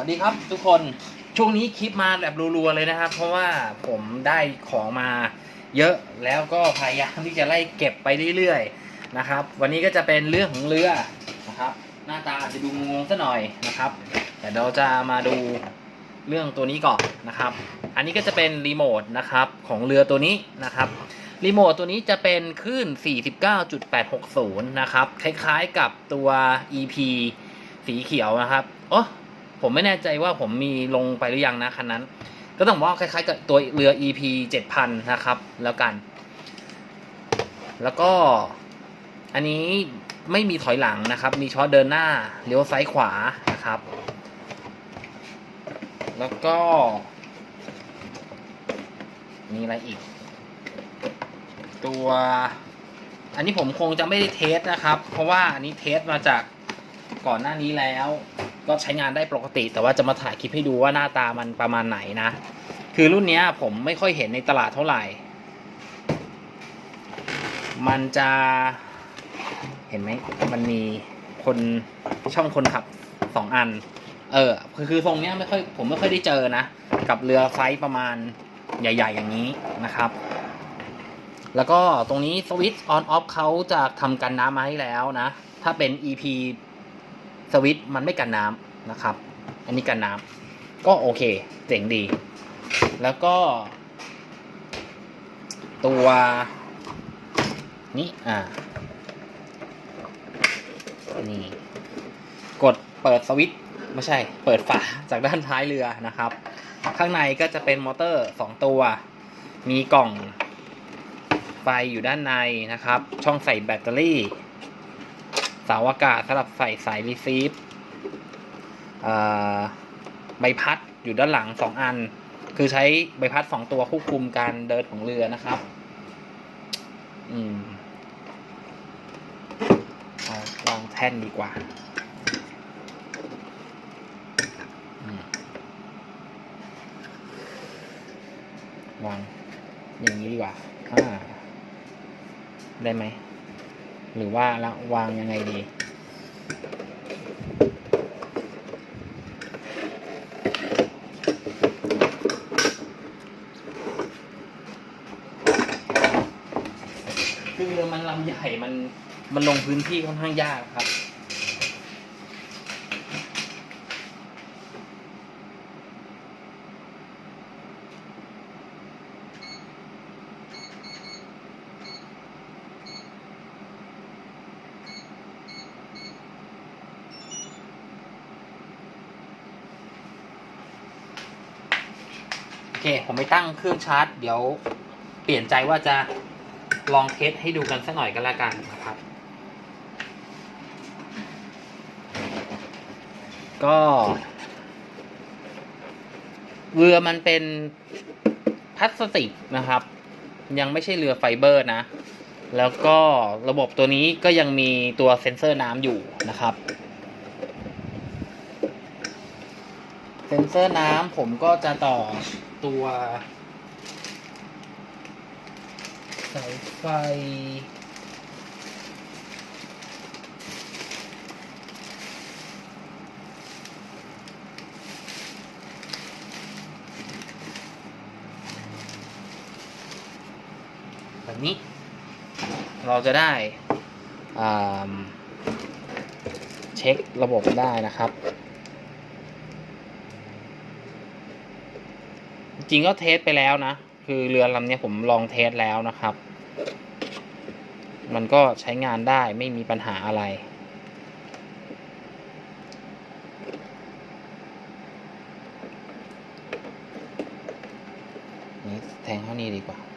วัสดีครับทุกคนช่วงนี้คลิปมาแบบรัวๆเลยนะครับ เพราะว่าผมได้ของมาเยอะแล้วก็พยายามที่จะไล่เก็บไปเรื่อยๆนะครับ วันนี้ก็จะเป็นเรื่องของเรือนะครับ หน้าตาอาจจะดูงงๆซะหน่อยนะครับแต่เราจะมาดูเรื่องตัวนี้ก่อนนะครับ อันนี้ก็จะเป็นรีโมทนะครับของเรือตัวนี้นะครับรีโมทตัวนี้จะเป็นคลื่น 49.860 นะครับ คล้ายๆกับตัว EP สีเขียวนะครับ โอ้ ผมไม่แน่ใจว่าผมมีลงไปหรือยังนะคันนั้น ก็ต้องบอกว่าคล้ายๆกับตัวเรือ EP 7000 นะครับ แล้วกัน แล้วก็อันนี้ไม่มีถอยหลังนะครับ มีช้อตเดินหน้าเลี้ยวซ้ายขวานะครับ แล้วก็ มีอะไรอีก ตัว อันนี้ผมคงจะไม่ได้เทสนะครับ เพราะว่าอันนี้เทสมาจากก่อนหน้านี้แล้ว ก็ใช้งานได้ปกติ แต่ว่าจะมาถ่ายคลิปให้ดูว่าหน้าตามันประมาณไหนนะ คือรุ่นนี้ผมไม่ค่อยเห็นในตลาดเท่าไหร่ มันจะเห็นไหมมันมีคนช่องคนขับสองอัน เออ คือคือทรงเนี้ยไม่ค่อยผมไม่ค่อยได้เจอนะ กับเรือไซส์ประมาณใหญ่ ๆ อย่างนี้นะครับ แล้วก็ตรงนี้สวิตช์ออนออฟเขาจะทำกันน้ำมาให้แล้วนะ ถ้าเป็น EP สวิตช์มันไม่กันน้ำนะครับ อันนี้กันน้ำก็โอเคเจ๋งดี แล้วก็ ตัวนี้อ่านี่กดเปิดสวิตช์ไม่ใช่ เปิดฝาจากด้านท้ายเรือนะครับ ข้างในก็จะเป็นมอเตอร์ 2 ตัว มีกล่องไฟอยู่ด้านในนะครับ ช่องใส่แบตเตอรี่ เสาอากาศสำหรับใส่สายรีซีฟใบพัดอยู่ด้านหลัง2อัน คือใช้ใบพัด2ตัวควบคุมการเดินของเรือนะครับ อืมเอาวางแท่นดีกว่าวางอย่างนี้ดีกว่า อ่า ได้ไหม หรือว่าละวางยังไงดีคือเรือมันลำใหญ่มันมันลงพื้นที่ค่อนข้างยากครับ เคผมไปตั้งเครื่องชาร์จ เดี๋ยวเปลี่ยนใจว่าจะลองเทสให้ดูกันสักหน่อยก็แล้วกันนะครับ ก็เรือมันเป็นพลาสติกนะครับ ยังไม่ใช่เรือไฟเบอร์นะ แล้วก็ระบบตัวนี้ก็ยังมีตัวเซ็นเซอร์น้ำอยู่นะครับ เซ็นเซอร์น้ำผมก็จะต่อตัวสายไฟ แบบนี้ เราจะได้เช็คระบบได้นะครับ จริงๆก็เทสไปแล้วนะ คือเรือลำนี้ผมลองเทสแล้วนะครับ มันก็ใช้งานได้ไม่มีปัญหาอะไร นี่แทงเข้านี่ดีกว่า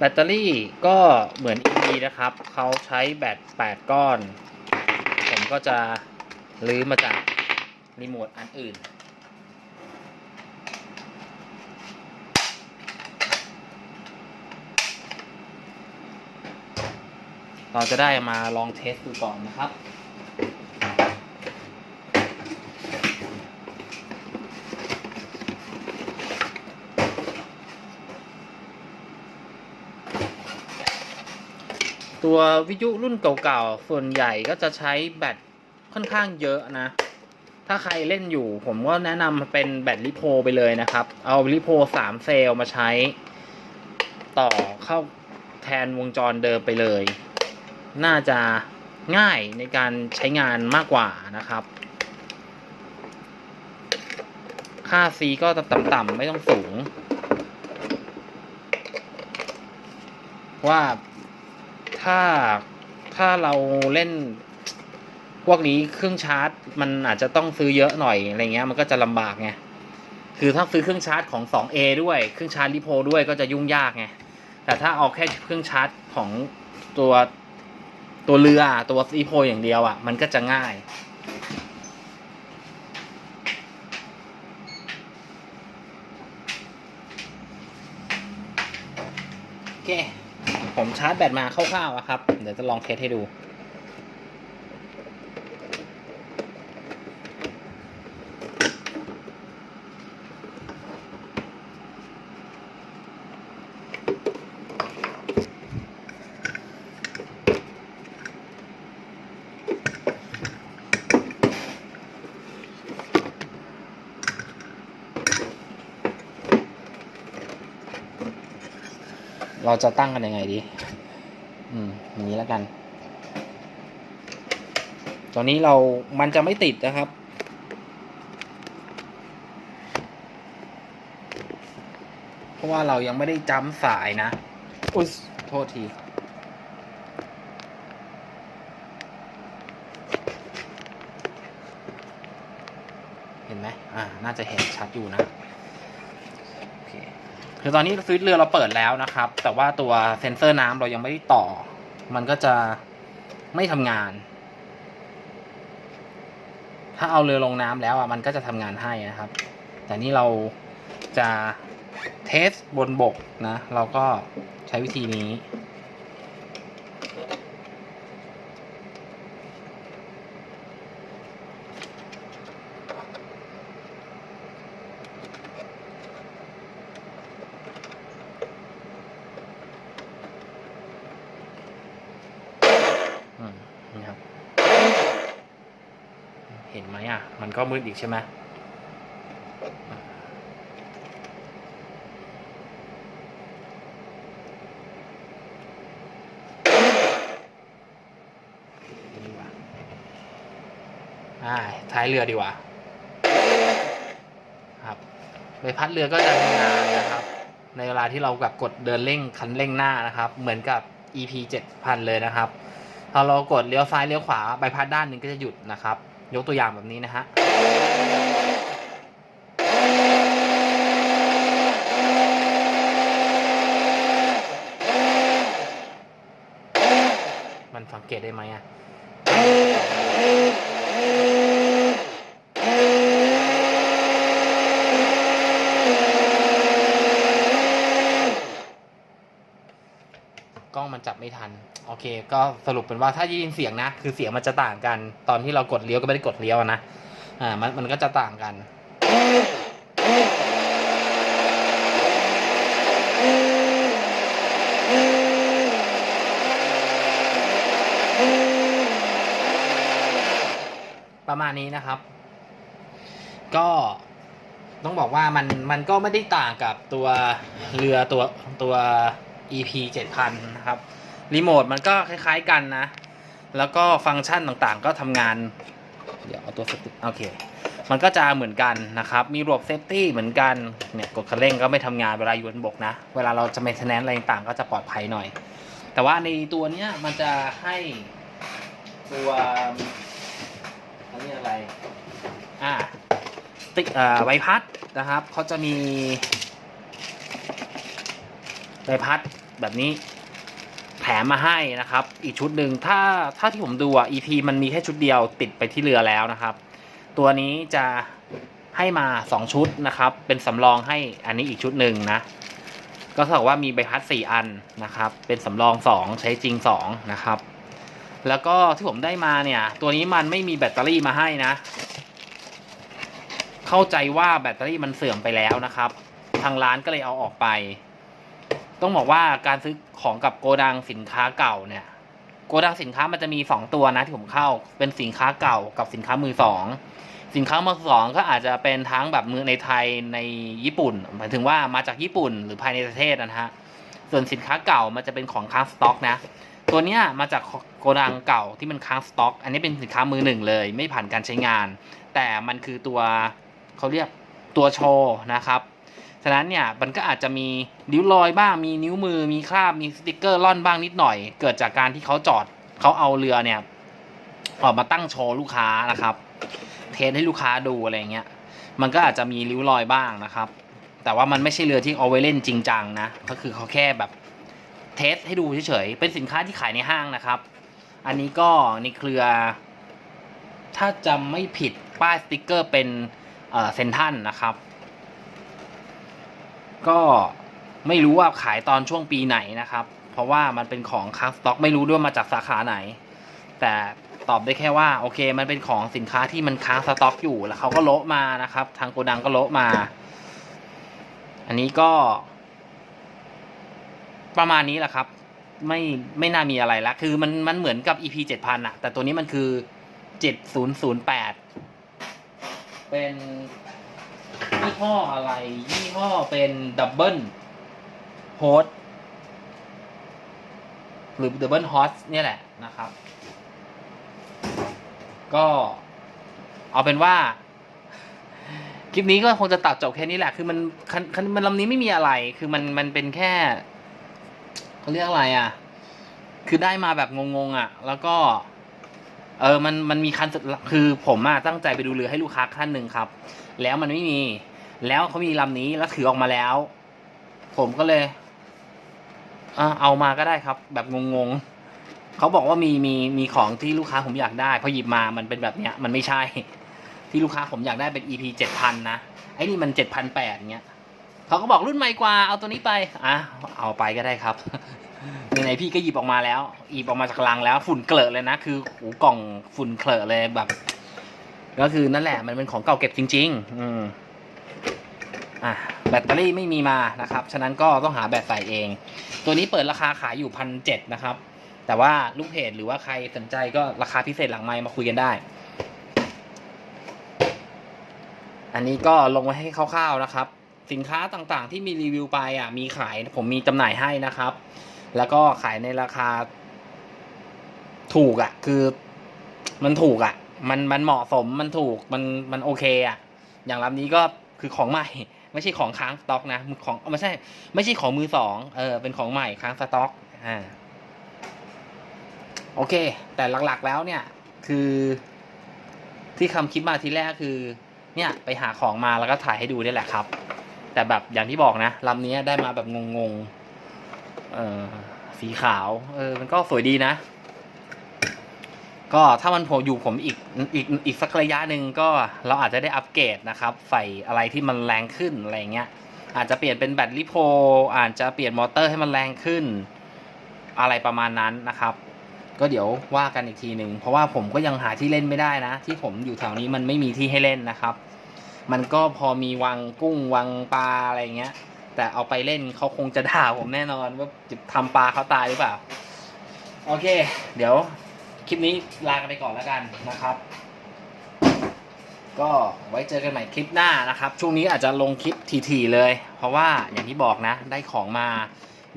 แบตเตอรี่ก็เหมือน EV นะครับ เขาใช้แบต 8 ก้อน ผมก็จะลื้อมาจากรีโมทอันอื่น เราจะได้มาลองเทสดูก่อนนะครับ ตัววิทยุรุ่นเก่าๆ ส่วนใหญ่ก็จะใช้แบตค่อนข้างเยอะนะ ถ้าใครเล่นอยู่ ผมก็แนะนำเป็นแบตลิโพไปเลยนะครับ เอาลิโพสามเซลล์มาใช้ ต่อเข้าแทนวงจรเดิมไปเลย น่าจะง่ายในการใช้งานมากกว่านะครับ ค่า C ก็ต่ำๆไม่ต้องสูง ว่า ถ้าถ้าเราเล่นพวกนี้เครื่องชาร์จ มันอาจจะต้องซื้อเยอะหน่อยอะไรเงี้ยมันก็จะลำบากไงคือถ้าซื้อเครื่องชาร์จของ 2A ด้วยเครื่องชาร์จลิโพด้วยก็จะยุ่งยากไงแต่ถ้าเอาแค่เครื่องชาร์จของตัวตัวเรือตัวลิโพอย่างเดียวอะ่ะ มันก็จะง่ายโอเค ผมชาร์จแบตมาคร่าวๆอะครับ เดี๋ยวจะลองเทสให้ดู เราจะตั้งกันยังไงดี อืมอย่างนี้แล้วกัน ตอนนี้เรามันจะไม่ติดนะครับ เพราะว่าเรายังไม่ได้จ้ำสายนะ อุ๊ย โทษทีเห็นไหมอ่า น่าจะเห็นชัดอยู่นะ คือตอนนี้สวิตช์เรือเราเปิดแล้วนะครับ แต่ว่าตัวเซ็นเซอร์น้ำเรายังไม่ได้ต่อ มันก็จะไม่ทำงาน ถ้าเอาเรือลงน้ำแล้วอะมันก็จะทำงานให้นะครับ แต่นี่เราจะเทสบนบกนะ เราก็ใช้วิธีนี้ เห็นไหมอะ มันก็มืดอีกใช่ไหมดีกว่าอ่าท้ายเรือดีกว่า ครับใบพัดเรือก็จะทำงานนะครับ ในเวลาที่เราแบบกดเดินเร่งคันเร่งหน้านะครับ เหมือนกับ EP 7000 เลยนะครับพอเรากดเลี้ยวซ้ายเลี้ยวขวาใบพัดด้านหนึ่งก็จะหยุดนะครับ ยกตัวอย่างแบบนี้นะฮะมันสังเกตได้ไหมอะ ล้องมันจับไม่ทัน โอเค ก็สรุปเป็นว่าถ้ายินเสียงนะ คือเสียงมันจะต่างกัน ตอนที่เรากดเลี้ยวก็ไม่ได้กดเลี้ยวนะ อ่า มันมันก็จะต่างกัน ประมาณนี้นะครับ ก็ต้องบอกว่ามันมันก็ไม่ได้ต่างกับตัวเรือตัวตัว EP 7000 นะครับ รีโมทมันก็คล้ายๆกันนะ แล้วก็ฟังก์ชันต่างๆ ก็ทำงาน เดี๋ยวเอาตัวสติกโอเค มันก็จะเหมือนกันนะครับ มีระบบเซฟตี้เหมือนกัน เนี่ยกดคันเร่งก็ไม่ทำงานเวลาอยู่บนบกนะ เวลาเราจะ m ม i เทนแนนอะไรต่างๆ ก็จะปลอดภัยหน่อย แต่ว่าในตัวเนี้ยมันจะให้ตัวอันนี้อะไร อ่าติ๊กอ่าใบพัดนะครับเขาจะมีใบพัด แบบนี้แถมมาให้นะครับ อีกชุดหนึ่งถ้าถ้าที่ผมดูอะ EP มันมีแค่ชุดเดียวติดไปที่เรือแล้วนะครับ ตัวนี้จะให้มา 2 ชุดนะครับ เป็นสำรองให้อันนี้อีกชุดหนึ่งนะ ก็เท่ากับว่ามีใบพัด 4 อันนะครับ เป็นสำรอง 2 ใช้จริง 2 นะครับ แล้วก็ที่ผมได้มาเนี่ย ตัวนี้มันไม่มีแบตเตอรี่มาให้นะ เข้าใจว่าแบตเตอรี่มันเสื่อมไปแล้วนะครับ ทางร้านก็เลยเอาออกไป ต้องบอกว่าการซื้อของกับโกดังสินค้าเก่าเนี่ย โกดังสินค้ามันจะมี2ตัวนะที่ผมเข้า เป็นสินค้าเก่ากับสินค้ามือสองสินค้ามือสองก็อาจจะเป็นทั้งแบบมือในไทยในญี่ปุ่นหมายถึงว่ามาจากญี่ปุ่นหรือภายในประเทศนะฮะส่วนสินค้าเก่ามันจะเป็นของค้างสต็อกนะ ตัวเนี้ยมาจากโกดังเก่าที่มันค้างสต็อก อันนี้เป็นสินค้ามือหนึ่งเลย ไม่ผ่านการใช้งาน แต่มันคือตัวเขาเรียกตัวโชว์นะครับ ฉะนั้นเนี่ยมันก็อาจจะมีริ้วรอยบ้างมีนิ้วมือมีคราบมีสติกเกอร์ล่อนบ้างนิดหน่อย เกิดจากการที่เขาจอดเขาเอาเรือเนี่ยออกมาตั้งโชว์ลูกค้านะครับ เทสให้ลูกค้าดูอะไรเงี้ยมันก็อาจจะมีริ้วรอยบ้างนะครับ แต่ว่ามันไม่ใช่เรือที่เอาไว้เล่นจริงจังนะก็คือเขาแค่แบบเทสให้ดูเฉยๆเป็นสินค้าที่ขายในห้างนะครับ อันนี้ก็ในเครือ ถ้าจำไม่ผิดป้ายสติกเกอร์เป็นเซนทันนะครับ ก็ไม่รู้ว่าขายตอนช่วงปีไหนนะครับ เพราะว่ามันเป็นของค้างสต็อกไม่รู้ด้วยมาจากสาขาไหน แต่ตอบได้แค่ว่าโอเคมันเป็นของสินค้าที่มันค้างสต็อกอยู่แล้วเขาก็โละมานะครับ ทางโกดังก็โละมา อันนี้ก็ ประมาณนี้แหละครับ ไม่ไม่น่ามีอะไรละคือมันมันเหมือนกับ EP เจ็ดพันอะแต่ตัวนี้มันคือเจ็ดศูนย์ศูนย์แปดเป็น ยี่ห้ออะไร ยี่ห้อเป็นดับเบิลโฮสหรือดับเบิลฮอสเนี่ยแหละนะครับ ก็เอาเป็นว่า คลิปนี้ก็คงจะตัดจบแค่นี้แหละ คือมันคันมันลำนี้ไม่มีอะไร คือมันมันเป็นแค่เขาเรียกอะไรอะ คือได้มาแบบงงๆอะ แล้วก็ เออมันมันมีคันคือผมอะตั้งใจไปดูเรือให้ลูกค้าท่านหนึ่งครับ แล้วมันไม่มี แล้วเขามีลำนี้แล้วถือออกมาแล้ว ผมก็เลยเอามาก็ได้ครับ แบบงงๆเขาบอกว่ามีมีมีของที่ลูกค้าผมอยากได้พอหยิบมามันเป็นแบบเนี้ย มันไม่ใช่ ที่ลูกค้าผมอยากได้เป็น EP เจ็ดพันนะไอ้นี่มันเจ็ดพันแปดเงี้ยเขาก็บอกรุ่นใหม่กว่าเอาตัวนี้ไปอะเอาไปก็ได้ครับไหนๆพี่ก็หยิบออกมาแล้วหยิบออกมาจากลังแล้ว ฝุ่นเกลอะเลยนะคือโอ้กล่องฝุ่นเกลอะเลยแบบ ก็คือนั่นแหละมันเป็นของเก่าเก็บจริง ๆ อืม อะแบตเตอรี่ไม่มีมานะครับ ฉะนั้นก็ต้องหาแบตใส่เอง ตัวนี้เปิดราคาขายอยู่พันเจ็ดนะครับ แต่ว่าลูกเพจหรือว่าใครสนใจก็ราคาพิเศษหลังไมค์มาคุยกันได้ อันนี้ก็ลงไว้ให้คร่าวๆนะครับ สินค้าต่างๆที่มีรีวิวไปอะมีขายผมมีจำหน่ายให้นะครับ แล้วก็ขายในราคา ถูกอะ คือมันถูกอะ มันมันเหมาะสมมันถูกมันมันโอเคอะ อย่างลำนี้ก็ คือของใหม่ ไม่ใช่ของค้างสต็อกนะของไม่ใช่ไม่ใช่ของมือสองเออเป็นของใหม่ค้างสต็อกอ่าโอเค แต่หลักๆแล้วเนี่ยคือที่คำคิดมาทีแรกคือ เนี่ยไปหาของมาแล้วก็ถ่ายให้ดูนี่แหละครับ แต่แบบอย่างที่บอกนะลำนี้ได้มาแบบงงๆเออสีขาว เออ มันก็สวยดีนะ ก็ถ้ามันโผล่อยู่ผมอีกอีกอีกสักระยะหนึ่งก็เราอาจจะได้อัปเกรดนะครับ ใส่อะไรที่มันแรงขึ้นอะไรเงี้ย อาจจะเปลี่ยนเป็นแบตลิโพอาจจะเปลี่ยนมอเตอร์ให้มันแรงขึ้น อะไรประมาณนั้นนะครับ ก็เดี๋ยวว่ากันอีกทีหนึ่งเพราะว่าผมก็ยังหาที่เล่นไม่ได้นะ ที่ผมอยู่แถวนี้มันไม่มีที่ให้เล่นนะครับ มันก็พอมีวังกุ้งวังปลาอะไรเงี้ย แต่เอาไปเล่นเขาคงจะด่าผมแน่นอนว่าจะทำปลาเขาตายหรือเปล่าโอเค เดี๋ยว คลิปนี้ลากันไปก่อนแล้วกันนะครับ ก็ไว้เจอกันใหม่คลิปหน้านะครับ ช่วงนี้อาจจะลงคลิปทีๆเลย เพราะว่าอย่างที่บอกนะ ได้ของมา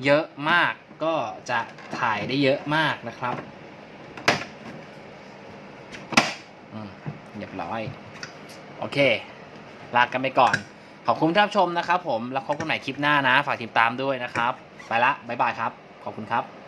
เยอะมากก็จะถ่ายได้เยอะมากนะครับเรียบร้อย โอเค ลากันไปก่อน ขอบคุณที่รับชมนะครับผม แล้วพบกันใหม่คลิปหน้านะ ฝากติดตามด้วยนะครับ ไปละ บ๊ายบายครับ ขอบคุณครับ